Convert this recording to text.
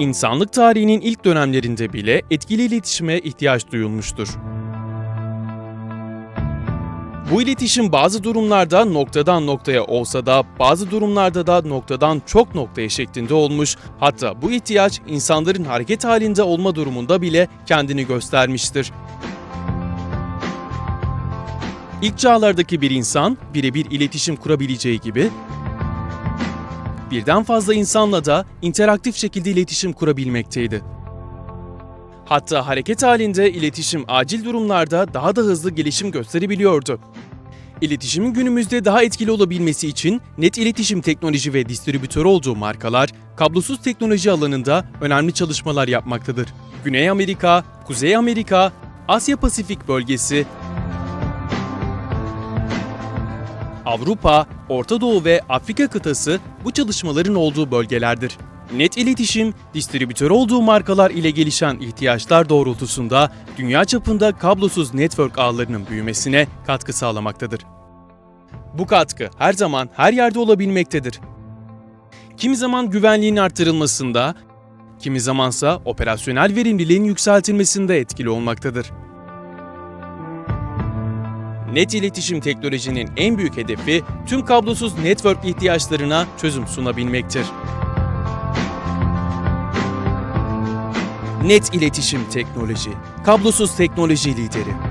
İnsanlık tarihinin ilk dönemlerinde bile etkili iletişime ihtiyaç duyulmuştur. Bu iletişim bazı durumlarda noktadan noktaya olsa da bazı durumlarda da noktadan çok noktaya şeklinde olmuş. Hatta bu ihtiyaç insanların hareket halinde olma durumunda bile kendini göstermiştir. İlk çağlardaki bir insan birebir iletişim kurabileceği gibi birden fazla insanla da interaktif şekilde iletişim kurabilmekteydi. Hatta hareket halinde iletişim acil durumlarda daha da hızlı gelişim gösterebiliyordu. İletişimin günümüzde daha etkili olabilmesi için net iletişim teknoloji ve distribütörü olduğu markalar kablosuz teknoloji alanında önemli çalışmalar yapmaktadır. Güney Amerika, Kuzey Amerika, Asya Pasifik bölgesi, Avrupa, Orta Doğu ve Afrika kıtası bu çalışmaların olduğu bölgelerdir. Net iletişim, distribütör olduğu markalar ile gelişen ihtiyaçlar doğrultusunda dünya çapında kablosuz network ağlarının büyümesine katkı sağlamaktadır. Bu katkı her zaman her yerde olabilmektedir. Kimi zaman güvenliğin artırılmasında, kimi zamansa operasyonel verimliliğin yükseltilmesinde etkili olmaktadır. Net iletişim teknolojinin en büyük hedefi tüm kablosuz network ihtiyaçlarına çözüm sunabilmektir. Net iletişim teknoloji, kablosuz teknoloji lideri.